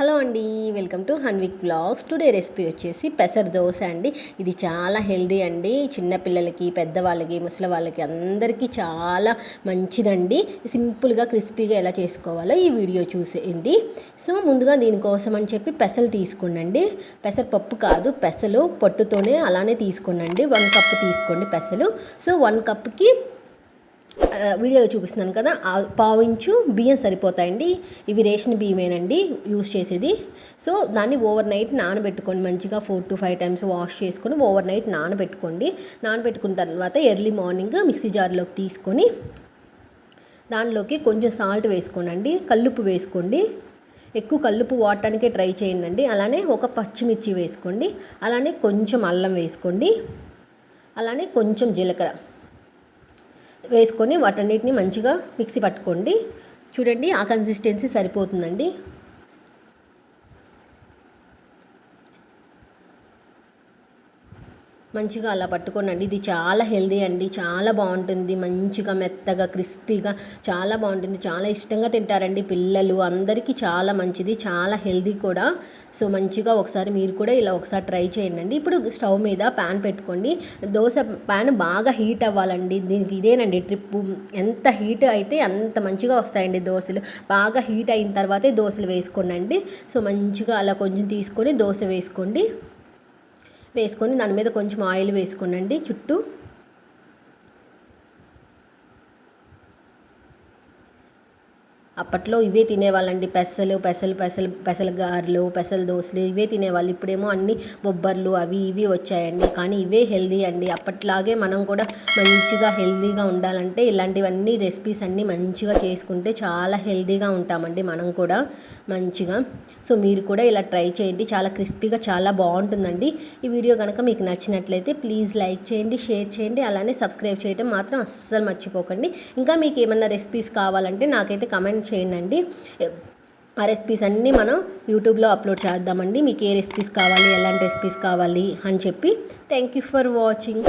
Hello అండి welcome to Hanvik blogs today recipe వచ్చేసి పెసర దోశ అండి. ఇది చాలా హెల్దీ అండి. చిన్నపిల్లలకి పెద్దవాళ్ళకి ముసలి వాళ్ళకి అందరికీ చాలా మంచిదండి. సింపుల్గా క్రిస్పీగా ఎలా చేసుకోవాలో ఈ వీడియో చూసేయండి. సో ముందుగా దీనికోసం అని చెప్పి పెసలు తీసుకున్నాండి. పెసరపప్పు కాదు పెసలు పొట్టుతోనే అలానే తీసుకోండి వన్ కప్ తీసుకోండి పెసలు. సో వన్ కప్కి వీడియోలో చూపిస్తున్నాను కదా ఆ పావించు బియ్యం సరిపోతాయండి. ఇవి రేషన్ బియ్యమేనండి యూస్ చేసేది. సో దాన్ని ఓవర్ నైట్ నానబెట్టుకోండి మంచిగా four to five times wash చేసుకొని ఓవర్ నైట్ నానబెట్టుకోండి. నానబెట్టుకున్న తర్వాత ఎర్లీ మార్నింగ్ మిక్సీ జార్లోకి తీసుకొని దానిలోకి కొంచెం సాల్ట్ వేసుకోండి కల్లుప్పు వేసుకోండి. ఎక్కువ కల్లుపు వాడటానికే ట్రై చేయండి అలానే ఒక పచ్చిమిర్చి వేసుకోండి. అలానే కొంచెం అల్లం వేసుకోండి. అలానే కొంచెం జీలకర్ర. వేసుకొని వాటన్నిటిని మంచిగా మిక్సీ పట్టుకోండి. చూడండి ఆ కన్సిస్టెన్సీ సరిపోతుందండి. మంచిగా అలా పట్టుకోనండి. ఇది చాలా హెల్దీ అండి. చాలా బాగుంటుంది. మంచిగా మెత్తగా క్రిస్పీగా చాలా బాగుంటుంది. చాలా ఇష్టంగా తింటారండి పిల్లలు. అందరికీ చాలా మంచిది. చాలా హెల్దీ కూడా. సో మంచిగా ఒకసారి మీరు కూడా ఇలా ఒకసారి ట్రై చేయండి ఇప్పుడు స్టవ్ మీద ప్యాన్ పెట్టుకోండి. దోశ ప్యాన్ బాగా హీట్ అవ్వాలండి. దీనికి ఇదేనండి ట్రిప్ ఎంత హీట్ అయితే అంత మంచిగా వస్తాయండి దోశలు. బాగా హీట్ అయిన తర్వాతే దోశలు వేసుకోండి సో మంచిగా అలా కొంచెం తీసుకొని దోశ వేసుకోండి. వేసుకొని దాని మీద కొంచెం ఆయిల్ వేసుకోనండి. చుట్టూ అప్పట్లో ఇవే తినేవాళ్ళండి. పెసలు పెసలు పెసలు పెసలు గారెలు పెసలు దోశలు ఇవే తినేవాళ్ళు. ఇప్పుడేమో అన్ని బొబ్బర్లు అవి ఇవి వచ్చాయండి. కానీ ఇవే హెల్దీ అండి. అప్పట్లాగే మనం కూడా మంచిగా హెల్దీగా ఉండాలంటే ఇలాంటివన్నీ రెసిపీస్ అన్నీ మంచిగా చేసుకుంటే చాలా హెల్దీగా ఉంటామండి మనం కూడా మంచిగా. సో మీరు కూడా ఇలా ట్రై చేయండి. చాలా క్రిస్పీగా చాలా బాగుంటుందండి. ఈ వీడియో కనుక మీకు నచ్చినట్లయితే ప్లీజ్ లైక్ చేయండి షేర్ చేయండి. అలానే సబ్స్క్రైబ్ చేయడం మాత్రం అస్సలు మర్చిపోకండి. ఇంకా మీకు ఏమన్నా రెసిపీస్ కావాలంటే నాకైతే కమెంట్ చేయండి ఆ రెసిపీస్ అన్నీ మనం యూట్యూబ్లో అప్లోడ్ చేద్దామండి. మీకు ఏ రెసిపీస్ కావాలి ఎలాంటి రెసిపీస్ కావాలి అని చెప్పి. Thank you for watching